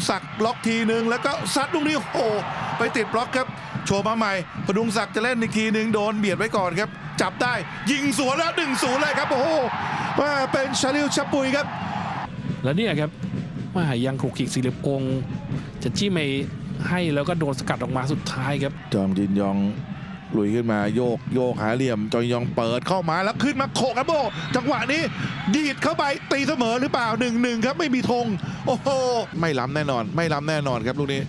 ประดุงศักดิ์ล็อกทีหนึ่งแล้วก็ซัดลูกนี้โอ้โหไปติดบล็อกครับ โชว์มาใหม่ประดุงศักดิ์จะเล่นอีกทีหนึ่งโดนเบียดไว้ก่อนครับ จับได้ยิงสวนแล้วหนึ่งศูนย์เลยครับ โอ้โหว่าเป็นชาลิวชะปุยครับ แล้วเนี่ยครับว่ายังขลุกขลิกสิริกงจะจี้ไม่ให้แล้วก็โดนสกัดออกมาสุดท้ายครับ จอมจินยอง ลุยขึ้นมาโยกโยกหาเหลี่ยมจองยองเปิดเข้ามาแล้วขึ้นมาโขกครับโบ จังหวะนี้ดีดเข้าไปตีเสมอหรือเปล่าหนึ่งหนึ่งครับไม่มีธงโอ้โหไม่ล้ำแน่นอน ไม่ล้ำแน่นอนครับลูกนี้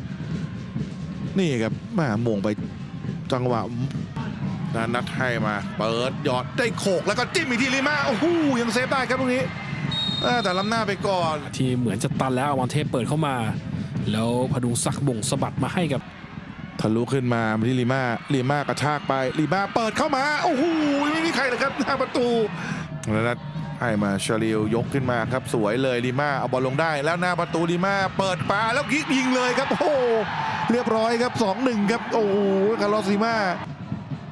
นี่ครับแมาหม่งไปจังหวะนานัดให้มา เปิดหยอดได้โขกแล้วก็จิ้มอีกทีลิมาโอ้โหยังเซฟได้ครับลูกนี้แต่ล้ำหน้าไปก่อน ที่เหมือนจะตันแล้วอมรเทพเปิดเข้ามา แล้วพดุงศักดิ์บ่งสะบัดมาให้กับ ทะลุขึ้นมาที่ลีมาลีมากระชากไปลีมาเปิดเข้ามา โอ้โหไม่มีใครเลยครับหน้าประตูแล้วนัดให้มาชาลิวยกขึ้นมาครับสวยเลยลีมาเอาบอลลงได้แล้วหน้าประตูลีมาเปิดปาแล้วยิงยิงเลยครับโอ้โหเรียบร้อยครับ 2-1 ครับ โอ้โหคาร์ลอสลีมา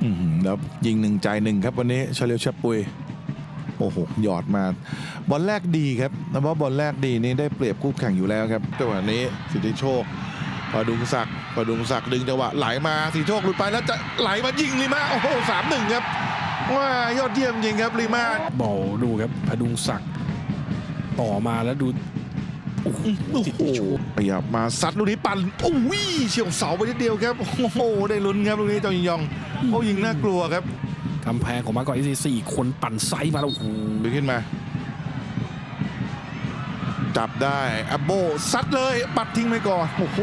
อื้อหือแล้วยิงหนึ่งใจหนึ่งครับวันนี้ชาลิวชับปุยโอ้โหหยอดมา บอลแรกดีครับแต่ว่าบอลแรกดีนี่ได้เปรียบคู่แข่งอยู่แล้วครับจังหวะนี้สิทธิโชค พดุงศักดิ์พดุงศักดิ์ดึงจังหวะไหลมาสิทธิโชคหลุดไปแล้วจะไหลมายิงลีมาโอ้โหสามหนึ่งครับว้ายอดเยี่ยมจริงครับลีมาบอลดูครับพดุงศักดิ์ต่อมาแล้วดูโอ้โหโอ้ติดโหที่ชูขยับมาซัดลูกนี้ปั่นโอ้ยเฉียวเสาไปนิดเดียวครับโอ้โหได้ลุ้นครับลูกนี้จองยิงยองโอ้ยิงน่ากลัวครับกำแพงของมาก่อนที่สี่คนปั่นไซส์มาแล้วโอ้โหดึงขึ้นมา จับได้อับโบซัดเลยปัดทิ้งไปก่อนโอ้โห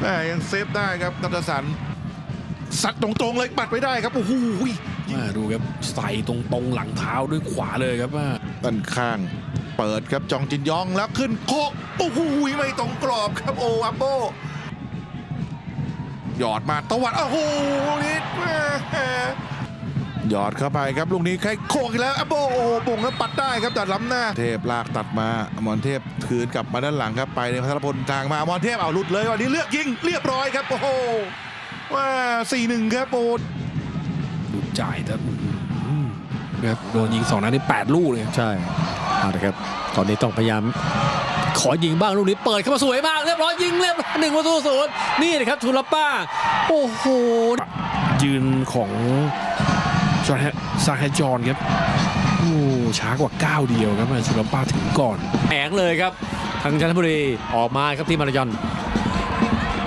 แม่ยังเซฟได้ครับนัทสันซัดตรงๆเลยปัดไปได้ครับโอ้โหมาดูครับใส่ตรงๆหลังเท้าด้วยขวาเลยครับว่าด้านข้างเปิดครับจองจินยองแล้วขึ้นโคกโอ้โหไม่ตรงกรอบครับโออับโบหยอดมาตวัดโอ้โหนี่แม่ หยอดเข้าไปครับลูกนี้ใครโคกอีกแล้วอับโบโอ้โหบ่งแล้วปัดได้ครับแต่ล้ำหน้า เทพลากตัดมาอมรเทพคืนกลับมาด้านหลังครับไปในพัทรพลทางมาอมรเทพเอาหลุดเลยวันนี้เลือกยิงเรียบร้อยครับโอ้โหว่าสี่หนึ่งครับโอ้ดูจ่ายแต่อื้อหือครับโดนยิงสองนัดได้แปดลูกเลยใช่เอาละครับตอนนี้ต้องพยายามขอยิงบ้างลูกนี้เปิดเข้ามาสวยมากเรียบร้อยยิงเรียบร้อยหนึ่งประตูศูนย์นี่นะครับทุลป้า โอ้โหยืนของจอห์นแฮ ซาแฮจอนครับโอ้ช้ากว่าก้าวเดียวครับมาชุลป้าถึงก่อนแองเลยครับทางจันทบุรีออกมาครับที่มารายอน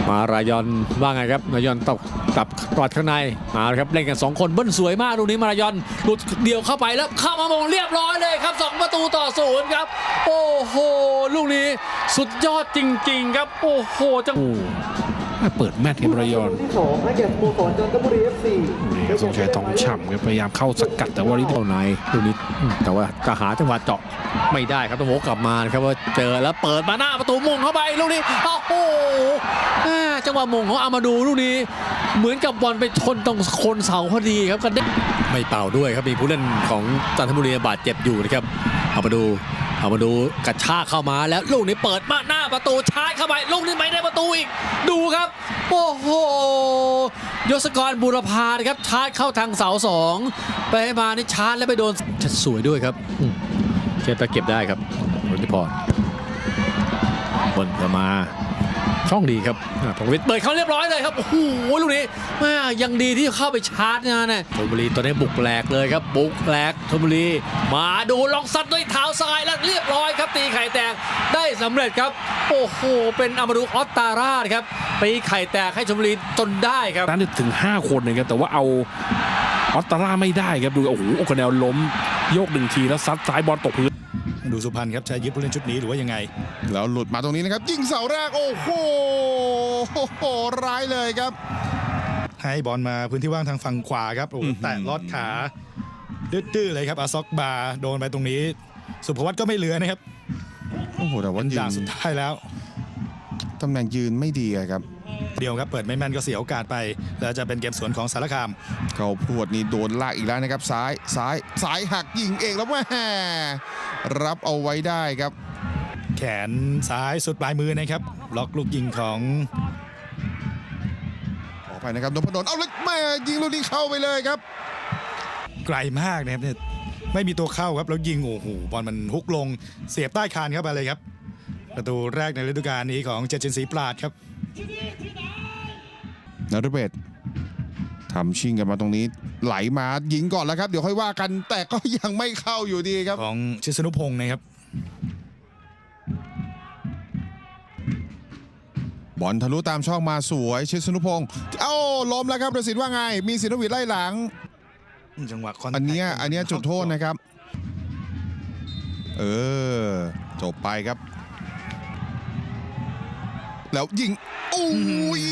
มารายอนว่าไงครับมารายอนตกกลับตอดข้างในมาเลยครับเล่นกัน 2 คนเบิ้ลสวยมากลูกนี้มารายอนหลุดเดี่ยวเข้าไปแล้วเข้ามามงเรียบร้อยเลยครับ 2 ประตูต่อศูนย์ครับ โอ้โหลูกนี้สุดยอดจริง ๆ ครับ โอ้โหจังโอ้มา เปิดแมตช์ครับรายอนที่สองให้แก่สโมสรจันทบุรีเอฟซีนี่ครับทรงชัยทองฉ่ำครับพยายามเข้าสกัดแต่ว่าลิโเข้าในลูกนี้อืมแต่ว่าก็หาจังหวะเจาะไม่ได้ครับต้องโวกกลับมานะครับว่าเจอแล้วเปิดมาหน้าประตูมงเข้าไปลูกนี้โอ้โหอ่าจังหวะมงของอามาดูลูกนี้ เหมือนกับบอลไปชนตรงโคนเสาพอดีครับกันไม่เป่าด้วยครับมีผู้เล่นของจันทบุรีบาดเจ็บอยู่นะครับเอามาดู เอามาดูกระชากเข้ามาแล้วลูกนี้เปิดมาหน้าประตูชาร์จเข้าไปลูกนี้ไม่ได้ประตูอีก ดูครับ โอ้โหยศกรบุรพานะครับชาร์จเข้าทางเสาสองไปมานี่ชาร์จแล้วไปโดนชัดสวยด้วยครับอืมเชฟตะเก็บได้ครับรุธิพร บนจะมาช่องดีครับอ่าพงวิทย์เปิดเขาเรียบร้อยเลยครับ โอ้โห ลูกนี้แม่ยังดีที่เข้าไปชาร์จนะเนี่ยชลบุรีตอนนี้บุกแหลกเลยครับ บุกแหลกชลบุรี มาดูลองซัดด้วยเท้าซ้ายแล้วเรียบร้อยครับ ตีไข่แตกได้สำเร็จครับ โอ้โห เป็นอามาดูออสตาราดครับตีไข่แตกให้ชลบุรีจนได้ครับนั้นถึง 5 คนนะครับ แต่ว่าเอาออสตาร่าไม่ได้ครับ ดู โอ้โห โอคาแนลล้ม โยกหนึ่งทีแล้วซัดซ้ายบอลตกพื้น ดูสุพรรณครับจะยึดผู้เล่นชุดนี้หรือว่ายังไง แล้วหลุดมาตรงนี้นะครับ ยิงเสาแรกโอ้โหโอ้โหร้ายเลยครับ ให้บอลมาพื้นที่ว่างทางฝั่งขวาครับโอ้โหแตะลอดขาดื้อๆเลยครับอาซอกบาโดนไปตรงนี้ สุภวัตก็ไม่เหลือนะครับโอ้โหแต่ว่ายืด่านสุดท้ายแล้วตำแหน่งยืนไม่ดีอะครับ เดียวครับเปิดไม่แม่นก็เสียโอกาสไป แล้วจะเป็นเกมสวนของสารคาม เขาพรวดนี่โดนลากอีกแล้วนะครับ ซ้ายซ้ายสายหักยิงเองแล้วแม่รับเอาไว้ได้ครับ แขนซ้ายสุดปลายมือนะครับล็อกลูกยิงของขอไปนะครับนพดลเอาเลยแม่ยิงลูกนี้เข้าไปเลยครับ ไกลมากนะครับเนี่ยไม่มีตัวเข้าครับแล้วยิงโอ้โหบอลมันฮุกลง เสียบใต้คานเข้าไปเลยครับไปประตูแรกในฤดูกาลนี้ของเจเจนสีปราดครับ นฤเบศทำชิงกันมาตรงนี้ ไหลมายิงก่อนแล้วครับ เดี๋ยวค่อยว่ากัน แต่ก็ยังไม่เข้าอยู่ดีครับ ของชิสนุพงศ์นะครับ บอลทะลุตามช่องมาสวยชิดสนุพงศ์เอ้าล้มแล้วครับประสิทธิ์ว่าไง มีสินวิทย์ไล่หลัง จังหวะคอนอันเนี้ยแทคอันเนี้ยจุดโทษนะครับ เออ จบไปครับ แล้วยิงโอ้ย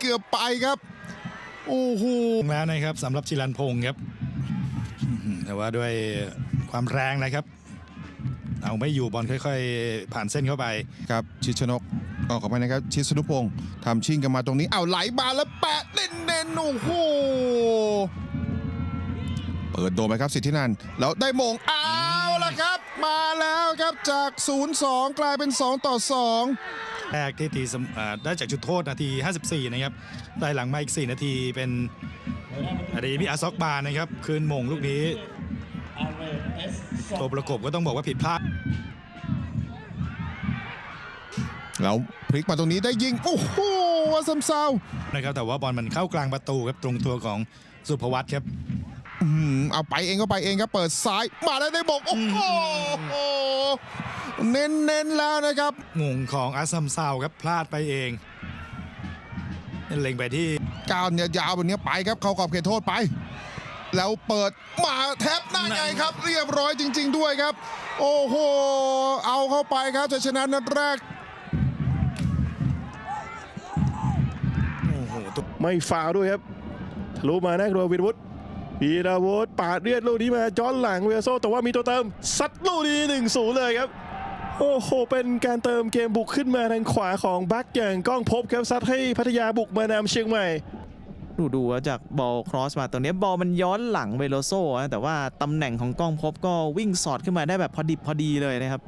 เกือบไปครับ โอ้โหแล้วนะครับสำหรับชิลันพงศ์ครับอื้อหือแต่ว่าด้วยความแรงนะครับ เอาไม่อยู่บอลค่อย ๆ ผ่านเส้นเข้าไปครับ ชิดชนกออกขอไปนะครับ ชิดสนุพงศ์ทำชิงกันมาตรงนี้เอาไหลมาแล้วแปะเน้นๆโอ้โหเปิดโดนไปครับสิทธินันท์แล้วได้มงเอาละครับ มาแล้วครับจาก 0-2 กลายเป็น 2 ต่อ 2 แรกที่ตีเสมอ่าได้จากจุดโทษนาที 54 นะครับ ได้หลังมาอีก 4 นาทีเป็นอดีมิอาซอกบาร์นะครับ คืนมงลูกนี้ตัวประกบก็ต้องบอกว่าผิดพลาด แล้วพลิกมาตรงนี้ได้ยิง โอ้โหว่าซัมซาวนะครับ แต่ว่าบอลมันเข้ากลางประตูครับตรงตัวของสุภวัตครับ อื้อหือเอาไปเองก็ไปเองครับ เปิดซ้าย มาแล้วได้บอก โอ้โห เน้นๆแล้วนะครับมงของอาซัมซาวครับพลาดไปเองเล็งไปที่ก้าวเนี่ยยาวแบบนี้ไปครับ เข้ากรอบเขตโทษไป แล้วเปิดมาแทบหน้าไงครับ เรียบร้อยจริง ๆ ด้วยครับ โอ้โห เอาเข้าไปครับจะชนะนัดแรกโอ้โหตัวไม่ฟาวด้วยครับทะลุมานะกรัววีรวุฒิวีรวุฒิปาดเลือดลูกนี้มาจ้อนหลังเวโซแต่ว่ามีตัวเติมซัดลูกนี้หนึ่งศูนย์เลยครับ โอ้โห เป็นการเติมเกมบุกขึ้นมาทางขวาของบักอย่างก้องพบครับซัดให้พัทยาบุกมานำเชียงใหม่ ดูดูว่าจากบอลครอสมาตรงนี้บอลมันย้อนหลังเวโลโซ่นะแต่ว่าตำแหน่งของกล้องพบก็วิ่งสอดขึ้นมาได้แบบพอดิบพอดีเลยนะครับ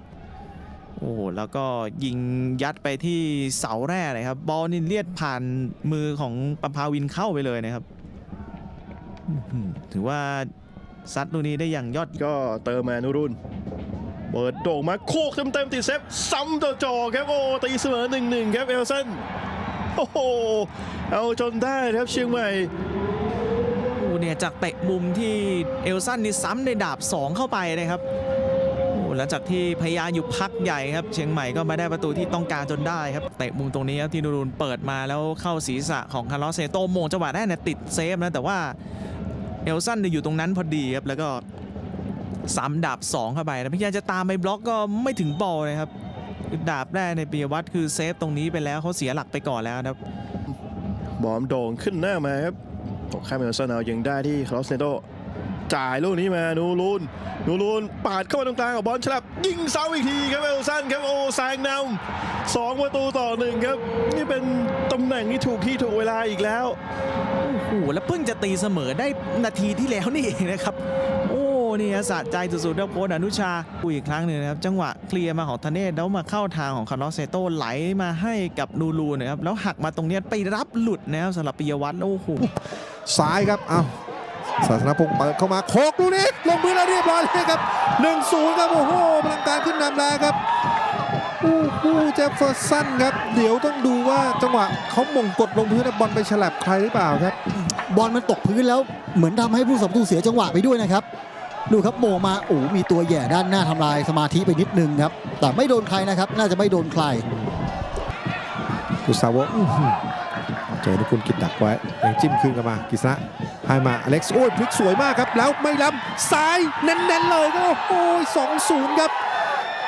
โอ้โหแล้วก็ยิงยัดไปที่เสาแรกเลยครับ บอลนี่เลียดผ่านมือของปัมพาวินเข้าไปเลยนะครับอื้อหือถือว่าซัดลูกนี้ได้อย่างยอดก็เติมมานุรุน เปิดโด่งมาโคกเต็มๆติดเซฟซ้ำต่อจอครับโอ้ตีเสมอหนึ่งหนึ่งครับเอลสันโอ้โหเอาจนได้ครับเชียงใหม่โอ้เนี่ยจากเตะมุมที่เอลซันนี่ซ้ำในดาบ 2 เข้าไปนะครับโอ้หลังจากที่พยาอยู่พักใหญ่ครับ เชียงใหม่ก็มาได้ประตูที่ต้องการจนได้ครับเตะมุมตรงนี้ครับที่นูรุนเปิดมาแล้วเข้าศีรษะของคาร์ลอสเซโตโมงจังหวะได้เนี่ยติดเซฟนะแต่ว่าเอลซันเนี่ยอยู่ตรงนั้นพอดีครับแล้วก็ ซ้ำดาบ2เข้าไปแล้วพยายามจะตามไปบล็อกก็ไม่ถึงบอลเลยครับคือดาบแรกในปียวัตรคือเซฟตรงนี้ไปแล้วเขาเสียหลักไปก่อนแล้วนะครับบอมโด่งขึ้นหน้ามาครับตกข้ามเอลสันเอายิงได้ที่คลอสเนโตจ่ายลูกนี้มานูรูนนูรูนปาดเข้ามาตรงกลางกับบอลฉลับยิงเสาอีกทีครับเอลสันครับโอ้แซงนำสองประตูต่อหนึ่งครับ นี่เป็นตำแหน่งที่ถูกที่ถูกเวลาอีกแล้วโอ้โหแล้วเพิ่งจะตีเสมอได้นาทีที่แล้วนี่เองนะครับโอ้ นี่ฮะสะใจสุดๆนะโค้ชอนุชาคุยอีกครั้งหนึ่งนะครับจังหวะเคลียร์มาของทเนศแล้วมาเข้าทางของคาร์ลอสเซโตไหลมาให้กับนูรูนะครับแล้วหักมาตรงเนี้ยไปรับหลุดนะครับสำหรับปิยวัฒน์โอ้โหซ้ายครับเอาศาสนพงศ์เปิดเข้ามาโคกลูกนี้ลงมือแล้วเรียบร้อยเลยครับ1-0ครับโอ้โหพลังการขึ้นนำแล้วครับโอ้โหเจฟเฟอร์สันครับ เดี๋ยวต้องดูว่าจังหวะเขาหม่งกดลงพื้นแล้วบอลไปฉลับใครหรือเปล่าครับ บอลมันตกพื้นแล้วเหมือนทำให้ผู้สัมตูเสียจังหวะไปด้วยนะครับ ดูครับโมงมาโอ้มีตัวแย่ด้านหน้าทำลายสมาธิไปนิดนึงครับ แต่ไม่โดนใครนะครับ น่าจะไม่โดนใครกุซาวะเจอนุกุลกิดดักไว้ยังจิ้มคืนกลันมากิษณะให้มาอเล็กซ์โอ้ยพลิกสวยมากครับ แล้วไม่ล้ำซ้ายเน้นๆเลยโอ้โหสองศูนย์ครับ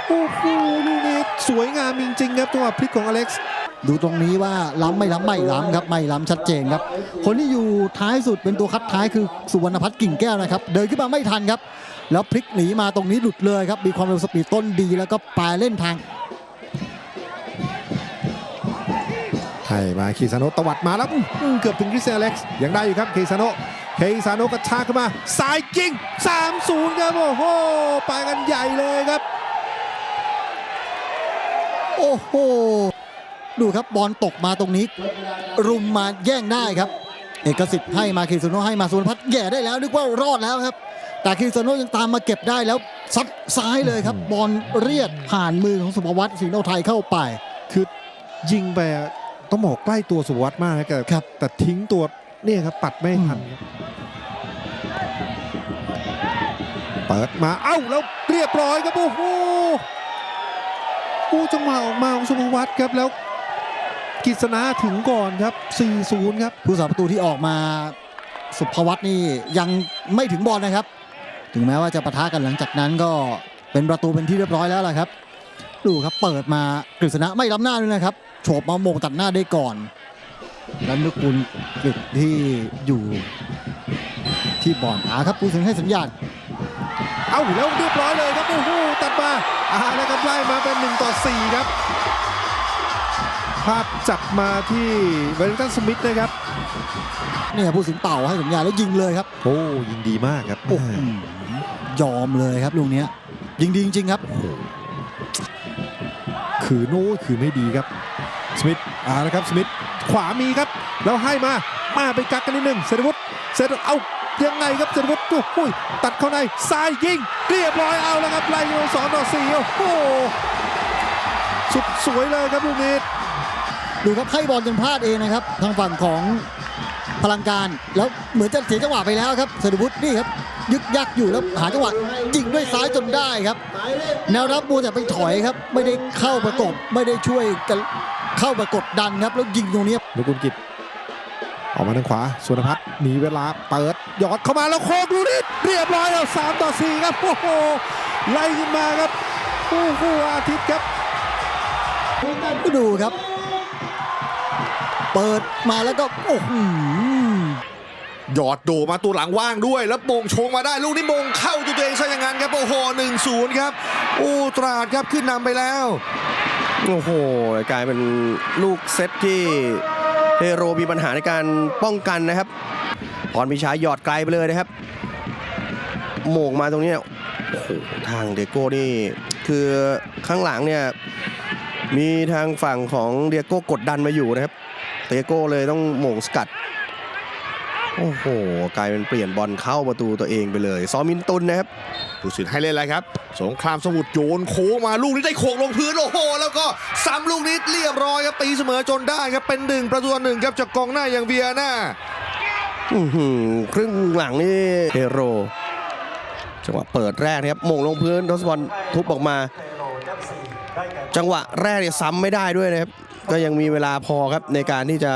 โอ้โหลูกนี้สวยงามจริงๆครับจังหวะพลิกของอเล็กซ์ดูตรงนี้ว่าล้ำไม่ล้ำไม่ล้ำครับไม่ล้ำชัดเจนครับ คนที่อยู่ท้ายสุดเป็นตัวคัดท้ายคือสุวรรณพัฒน์กิ่งแก้วนะครับ เดินขึ้นมาไม่ทันครับ แล้วพลิกหนีมาตรงนี้หลุดเลยครับ มีความเร็วสปีดต้นดีแล้วก็ปลายเล่นทางให้มาคีซาโนะตวัดมาแล้วอื้ออื้อเกือบถึงคริสเตียนอเล็กซ์ยังได้อยู่ครับคีซาโนะคีซาโนะกระชากขึ้นมาสายยิง3-0ครับโอ้โหไปกันใหญ่เลยครับ โอ้โห ดูครับบอลตกมาตรงนี้ รุมมาแย่งได้ครับ เอกสิทธิ์ให้มาคิริโซโนะให้มาสุวรรณพัฒน์แย่ได้แล้วนึกว่ารอดแล้วครับ แต่คิริโซโนะยังตามมาเก็บได้แล้วซัดซ้ายเลยครับ บอลเรียดผ่านมือของสุภวัตสิงห์โนไทยเข้าไป คือยิงไปอะต้องบอกใกล้ตัวสุวัสด์มากนะแต่ครับ แต่ทิ้งตัวเนี่ยครับปัดไม่ทันครับเปิดมาเอ้าแล้วเรียบร้อยครับโอ้โห ผู้จังหวะออกมาของสุภวัตครับแล้วกิษณาถึงก่อนครับ 4-0 ครับ ผู้สาประตูที่ออกมาสุภวัตนี่ยังไม่ถึงบอลนะครับ ถึงแม้ว่าจะปะทะกันหลังจากนั้นก็เป็นประตูเป็นที่เรียบร้อยแล้วล่ะครับ ดูครับเปิดมากฤษณะไม่ล้ำหน้าด้วยนะครับโฉบมาโมงตัดหน้าได้ก่อน แล้วนุกุลกฤษที่อยู่ที่บอลอาครับผู้สิงให้สัญญาณ เอ้าแล้วเรียบร้อยเลยครับโอ้โหตัดมาอ่าแล้วครับไล่มาเป็น1ต่อ4ครับ ภาพจับมาที่เวลลิงตันสมิธนะครับเนี่ยผู้สิงเป่าให้สัญญาณแล้วยิงเลยครับโอ้ยิงดีมากครับโอ้โหยอมเลยครับลูกเนี้ย ยิงดีจริงๆครับคือโน้คือไม่ดีครับสมิธอ่านะครับสมิธขวามีครับ แล้วให้มามาไปกักกันนิดหนึ่งเซนวุฒเซนเอา ยังไงครับเซนวุฒโอ้โหตัดเข้าในซ้ายยิง เรียบร้อยเอาแล้วครับไล่โยสองต่อสี่โอ้โหสุดสวยเลยครับลูกนี้ดูครับให้บอลจนพลาดเองนะครับ ทางฝั่งของพลังการแล้วเหมือนจะเสียจังหวะไปแล้วครับเสรวุฒินี่ครับยึกยักอยู่แล้วหาจังหวะยิงด้วยซ้ายจนได้ครับ แนวรับบัวแต่ไปถอยครับ ไม่ได้เข้าประกบไม่ได้ช่วยกันเข้ามากดดันครับ แล้วยิงตรงนี้นุกุลกิจ ออกมาทางขวาสุนพัฒน์มีเวลาเปิดหยอดเข้ามาแล้วโคกลูกนี้เรียบร้อยแล้วสามต่อสี่ครับโอ้โหไล่ขึ้นมาครับโอ้โหอาทิตย์ครับดูครับ เปิดมาแล้วก็โอ้โหหยอดโดมาตัวหลังว่างด้วย แล้วโมงชงมาได้ลูกนี้โมงเข้าตัวตัวเองซะอย่างนั้นครับโอ้โหหนึ่งศูนย์ครับโอ้ตราดครับขึ้นนำไปแล้ว โอ้โหกลายเป็นลูกเซตที่ เทโรมีปัญหาในการป้องกันนะครับพรพิชาหยอดไกลไปเลยนะครับโมงมาตรงนี้โอ้โหทางเดโก้นี่คือข้างหลังเนี่ยมีทางฝั่งของเดียโก้กดดันมาอยู่นะครับเดโก้เลยต้องโมงสกัด โอ้โห กลายเป็นเปลี่ยนบอลเข้าประตูตัวเองไปเลย ซอมินตุนนะครับ ผู้สินให้เล่นแล้วครับ สงครามสมุทรโยนโค้งมาลูกนี้ได้โขกลงพื้นโอ้โห แล้วก็ซ้ำลูกนี้เรียบร้อยครับตีเสมอจนได้ครับเป็นหนึ่งประตูต่อหนึ่งครับจากกองหน้าอย่างเบียนาอือหือครึ่งหลังนี่เทโรจังหวะเปิดแรกนะครับโมงลงพื้นทศวรรณทุบออกมา จังหวะแรกเนี่ยซ้ำไม่ได้ด้วยนะครับก็ยังมีเวลาพอครับในการที่จะ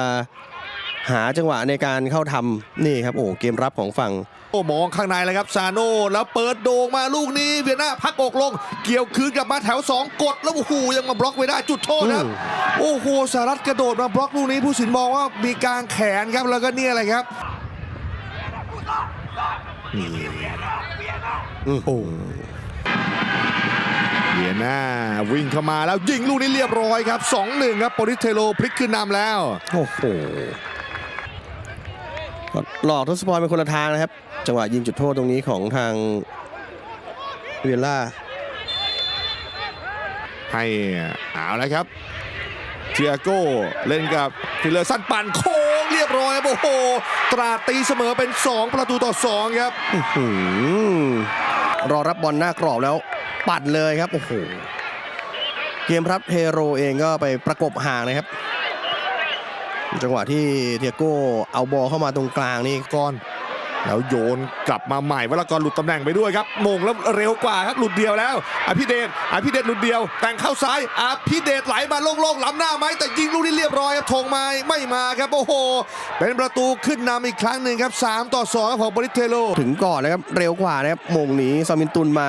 หาจังหวะในการเข้าทำนี่ครับโอ้เกมรับของฝั่ง โอ้มองข้างในเลยครับซาโน่แล้วเปิดโด่งมาลูกนี้ เวียนาพักอกลง เกี่ยวคืนกลับมาแถว 2 กด แล้วโอ้โหยังมาบล็อกไว้ได้จุดโทษครับอืมโอ้โหสารัตกระโดดมาบล็อกลูกนี้ผู้สินมองว่ามีการแขนครับแล้วก็เนี่ยอะไรครับอื้อหือเวียนาวิ่งเข้ามาแล้วยิงลูกนี้เรียบร้อยครับ 2-1 ครับโปริสเทโลพลิกขึ้นนำแล้ว โอ้โหก็ หลอกทศพรเป็นคนละทางนะครับ จังหวะยิงจุดโทษตรงนี้ของทางเวียล่าให้เอาแล้วครับเทียโก้เล่นกับทิเลอร์สันปั่นโค้งเรียบร้อยครับโอ้โห ตราดตีเสมอเป็น 2 ประตูต่อ 2 ครับอื้อหือรอรับบอลหน้ากรอบแล้ว ปัดเลยครับ โอ้โห เกมรับเทโรเองก็ไปประกบห่างนะครับ จังหวะที่เทียโก้เอาบอลเข้ามาตรงกลางนี่ก่อน แล้วโยนกลับมาใหม่วรากรหลุดตำแหน่งไปด้วยครับมงแล้วเร็วกว่าครับหลุดเดียวแล้วอภิเดชอภิเดชหลุดเดียว แต่งเข้าซ้ายอภิเดชไหลมาโล่งๆล้ำหน้าไหมแต่ยิงลูกนี้เรียบร้อยครับทงไม้ไม่มาครับโอ้โห เป็นประตูขึ้นนำอีกครั้งหนึ่งครับ3ต่อ2ครับของบริสเทโลถึงก่อนนะครับเร็วกว่านะครับมงหนีซามินตุนมา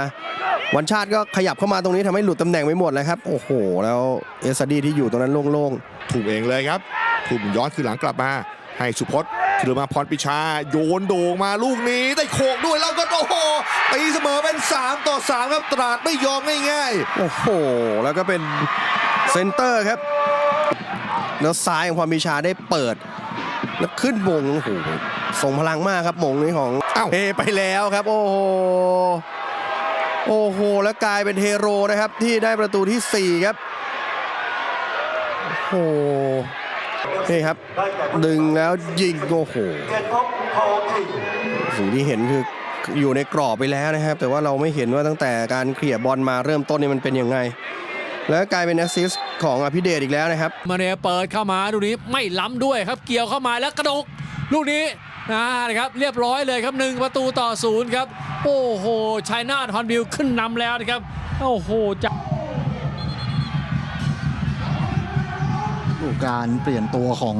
วันชาติก็ขยับเข้ามาตรงนี้ทำให้หลุดตำแหน่งไปหมดเลยครับ โอ้โห แล้วเอสซาดีที่อยู่ตรงนั้นโล่งถูกเองเลยครับ ถูกย้อนคือหลังกลับมา ให้สุพจน์คือมาพรปิชา โยนโด่งมาลูกนี้ได้โขกด้วยแล้วก็โอ้โหตีเสมอเป็น 3 ต่อ 3 ครับตราดไม่ยอมง่ายๆๆโอ้โห แล้วก็เป็นเซนเตอร์ครับแล้วซ้ายของความพิชาได้เปิด แล้วขึ้นมงโอ้โหส่งพลังมากครับมงนี้ของอ้าวเอไปแล้วครับ โอ้โหโอ้โห แล้วกลายเป็นเฮโร่นะครับ ที่ได้ประตูที่ 4 ครับ โอ้โห นี่ครับ ดึงแล้วยิงโอ้โหสิ่งที่เห็นคืออยู่ในกรอบไปแล้วนะครับ แต่ว่าเราไม่เห็นว่าตั้งแต่การเคลียร์บอลมาเริ่มต้นนี่มันเป็นยังไง แล้วกลายเป็นแอสซิสต์ของอภิเดชอีกแล้วนะครับ มาเนเปิดเข้ามาลูนี้ไม่ล้ำด้วยครับ เกี่ยวเข้ามาแล้วกระดก ลูกนี้นะครับเรียบร้อยเลยครับหนึ่งประตูต่อศูนย์ครับ โอ้โหชัยนาทฮอนบิลขึ้นนำแล้วนะครับโอ้โหจะ การเปลี่ยนตัวของ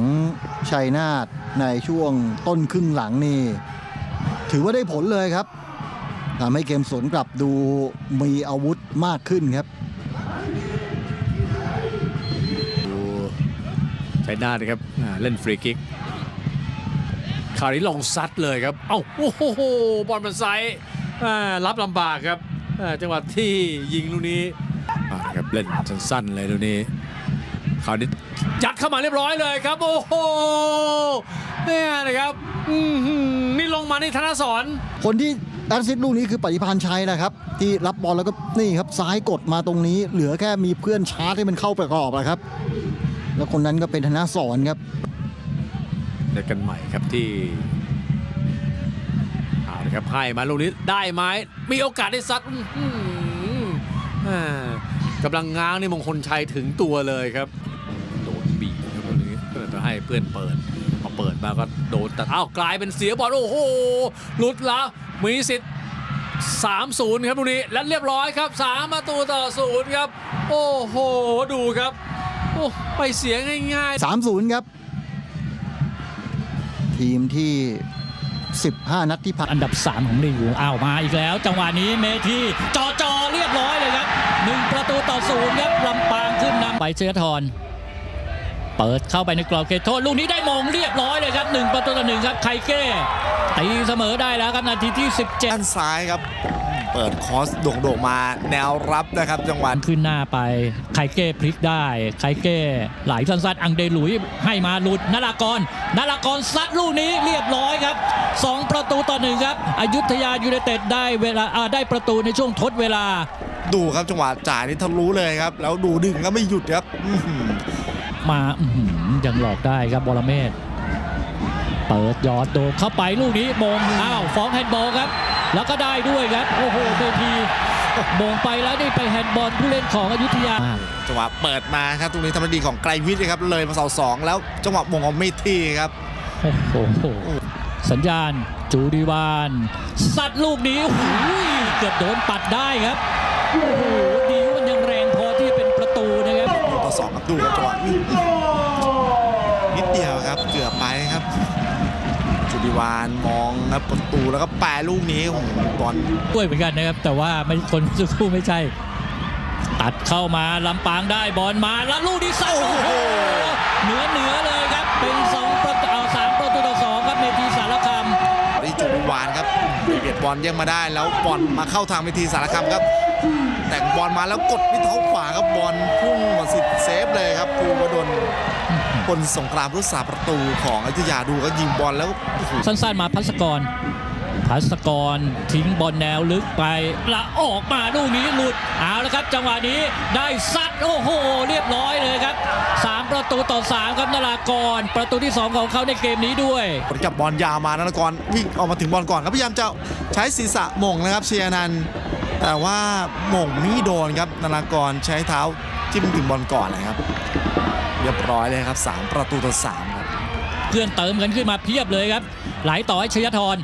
ชัยนาทในช่วงต้นครึ่งหลังนี่ ถือว่าได้ผลเลยครับทำให้เกมสวนกลับดูมีอาวุธมากขึ้นครับชัยนาทนะครับเล่นฟรีคิกคราวนี้ลงซัดเลยครับ เอ้าโอ้โหบอลมันไซส์อ่ารับลำบากครับจังหวะที่ยิงลูกนี้ครับเล่นสั้นๆเลยลูกนี้ คราวนี้ยัดเข้ามาเรียบร้อยเลยครับ โอ้โหเนี่ยนะครับอื้อหือนี่ลงมาในธนสรคนที่แอสซิสต์ลูกนี้คือปฏิพานชัยนะครับ ที่รับบอลแล้วก็นี่ครับซ้ายกดมาตรงนี้ เหลือแค่มีเพื่อนชาร์จให้มันเข้าประกอบนะครับ แล้วคนนั้นก็เป็นธนสรครับเจอกันใหม่ครับที่เอาละครับให้มาลูกนี้ได้ไหมมีโอกาสได้ซัดอื้อหืออ่ากำลังง้างนี่มงคลชัยถึงตัวเลยครับ ให้เพื่อนเปิดพอเปิดมาก็โดนแต่อ้าวกลายเป็นเสียบอลโอ้โหหลุดแล้วมีสิทธิ์3-0 ครับตรงนี้และเรียบร้อยครับ3ประตูต่อศูนย์ครับ โอ้โห ดูครับ โอ้ไปเสียง่ายๆ 3-0 ครับ ทีมที่ 15 นัดที่ผ่านอันดับ 3 ของลีกอยู่อ้าวมาอีกแล้ว จังหวะนี้เมทีจอจอเรียบร้อยเลยครับ 1 ประตูต่อศูนย์ครับลำปางขึ้นนำไปเชื้อทร เปิดเข้าไปในกรอบเขตโทษลูกนี้ได้มงเรียบร้อยเลยครับ 1 ประตูต่อหนึ่งครับไคเก้ตีเสมอได้แล้วครับนาทีที่ 17ด้านซ้ายครับ เปิดคอสโด่งๆมาแนวรับนะครับ จังหวะขึ้นหน้าไปไคเก้พลิกได้ไคเก้ไหลสั้นๆอังเดหลุยให้มาหลุดนารากรนารากรซัดลูกนี้เรียบร้อยครับ 2 ประตูต่อหนึ่งครับอยุธยายูไนเต็ดได้เวลาอ่าได้ประตูในช่วงทดเวลา ดูครับจังหวะจ่ายนี่ทะลุเลยครับ แล้วดูดึงก็ไม่หยุดครับอื้อหือ มาอื้อหือยังหลอกได้ครับบอลเมศเปิดยอดโดดเข้าไปลูกนี้มงอ้าวฟ้องแฮนด์บอลครับ แล้วก็ได้ด้วยครับ โอ้โหเวทีมงไปแล้วได้ไปแฮนด์บอลผู้เล่นของอยุธยาจังหวะเปิดมาครับตรงนี้ทำได้ดีของไกรวิทย์นะครับเลยมาเสาสองแล้วจังหวะมงของเมทีครับโอ้โหสัญญาณจูดีวาน สัตว์ลูกนี้โอ้โหเกือบโดนปัดได้ครับโอ้โห สองครับดูครับจังหวะอื้อนิดเดียวครับเกือบไปครับจุดิวานมองครับประตูแล้วก็แปรลูกนี้โอ้โหบอลด้วยเหมือนกันนะครับ แต่ว่าไม่คนสุคู่ไม่ใช่ ตัดเข้ามาลำปางได้บอลมาแล้วลูกนี้ใส่โอ้โหเหนือเหนือเลยครับเป็นสองประตูเอาสามประตูต่อสองครับเมทีสารคามที่จุดิวานครับเบียดบอลแย่งมาได้แล้วบอลมาเข้าทางเมทีสารคามครับ แต่งบอลมาแล้วกดที่เท้าขวาครับบอลพุ่งมาสิทธิ์เซฟเลยครับภูวดลพลสงครามรุษาประตูของอยุธยาดูก็ยิงบอลแล้วโอ้โหสั้นๆมาพัสกรพัสกรทิ้งบอลแนวลึกไปละออกมาลูกนี้หลุดเอาละครับ จังหวะนี้ได้ซัดโอ้โห เรียบร้อยเลยครับ 3 ประตูต่อ 3 ครับนารากร ประตูที่ 2 ของเขาในเกมนี้ด้วยผลจับบอลยาวมานนกรวิ่งออกมาถึงบอลก่อนครับพยายามจะใช้ศีรษะหม่งนะครับเชียร์นันท์ แต่ว่าหม่งไม่โดนครับนารากรใช้เท้าจิ้มถึงบอลก่อนเลยครับ เรียบร้อยเลยครับ 3 ประตูต่อ3ครับเพื่อนเติมกันขึ้นมาเพียบเลยครับ ไหลต่อให้ชยธร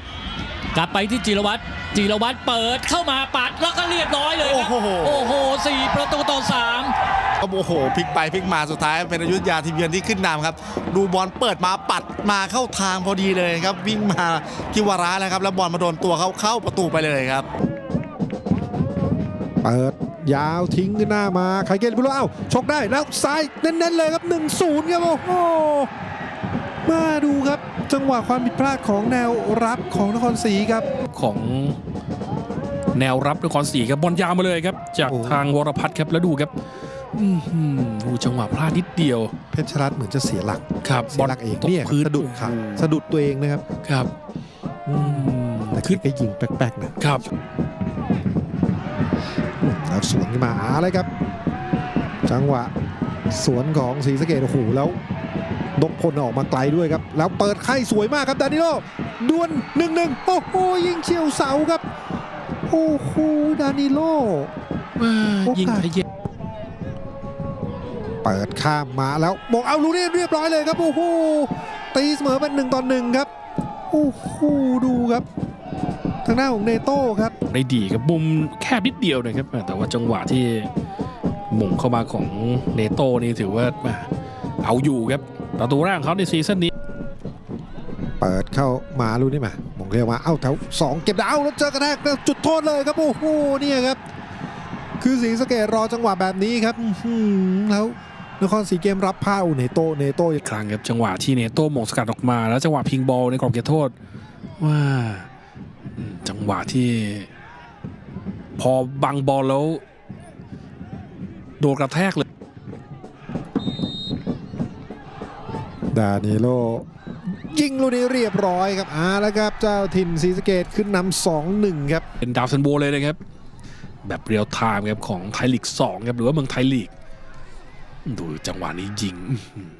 กลับไปที่จิรวัตรจิรวัตรเปิดเข้ามาปัดแล้วก็เรียบร้อยเลยครับโอ้โหโอ้โหสี่ประตูต่อสามก็โอ้โหพลิกไปพลิกมาสุดท้ายเป็นอยุธยาทีมเยือนที่ขึ้นนำครับ ดูบอลเปิดมาปัดมาเข้าทางพอดีเลยครับ วิ่งมาคิวาระแล้วครับ แล้วบอลมาโดนตัวเขาเข้าประตูไปเลยครับ เปิดยาวทิ้งขึ้นหน้ามาไคเกนบุโรเอ้าชกได้แล้วซ้ายเน้นๆเลยครับ 1-0 ครับโอ้โหมาดูครับจังหวะความผิดพลาดของแนวรับของนครศรีครับของแนวรับนครศรีครับบอลยาวมาเลยครับ จากโอ้ทางวรพัฒน์ครับแล้วดูครับอื้อหือดูจังหวะพลาดนิดเดียว เพชรรัตน์เหมือนจะเสียหลักครับเสียหลักเองตกเนี่ยครับพื้นสะดุดขาสะดุดตัวเองนะครับครับอืมแต่คือก็ยิงแป๊กๆนะครับ อืมแล้วสวนขึ้นมาอะไรครับ จังหวะสวนของศรีสะเกดโอ้โหแล้วนกพลออกมาไกลด้วยครับ แล้วเปิดไข่สวยมากครับดานิโลดวลหนึ่งหนึ่งโอ้โหยิงเฉียวเสาครับโอ้โหดานิโลโอกาสยิงทะเยเปิดข้ามมาแล้วบอกเอาลูกนี้เรียบร้อยเลยครับโอ้โหตีเสมอเป็นหนึ่งต่อหนึ่งครับโอ้โหดูครับทางหน้าของเนโต้ครับได้ดีครับมุมแคบนิดเดียวนะครับ แต่ว่าจังหวะที่หม่งเข้ามาของเนโต้นี่ถือว่าแหม่เอาอยู่ครับประตูแรกของเขาในซีซั่นนี้เปิดเข้ามาลูกนี้มาหมงเรียกมาเอ้าแถวสองเก็บดาวแล้วเจอกระแทกแล้วจุดโทษเลยครับโอ้โหเนี่ยครับ คือสีสะเกตรอจังหวะแบบนี้ครับอื้อหือแล้วนครศรีเกมรับผ้าอุเนโตเนโตอีกครั้งครับจังหวะที่เนโต้หม่งสกัดออกมา แล้วจังหวะพิงบอลในกรอบเขตโทษว่าอืม จังหวะที่ พอบังบอลแล้ว โดนกระแทกเลย ดานิโล ยิงลูกนี้เรียบร้อยครับอ่าแล้วครับ เจ้าถิ่นศรีสะเกตขึ้นนำสองหนึ่งครับ เป็นดาวซันโบเลยนะครับ แบบเรียลไทม์ครับของไทยลีก2ครับหรือว่าเมืองไทยลีก ดูจังหวะนี้ยิงอื้อหือแม่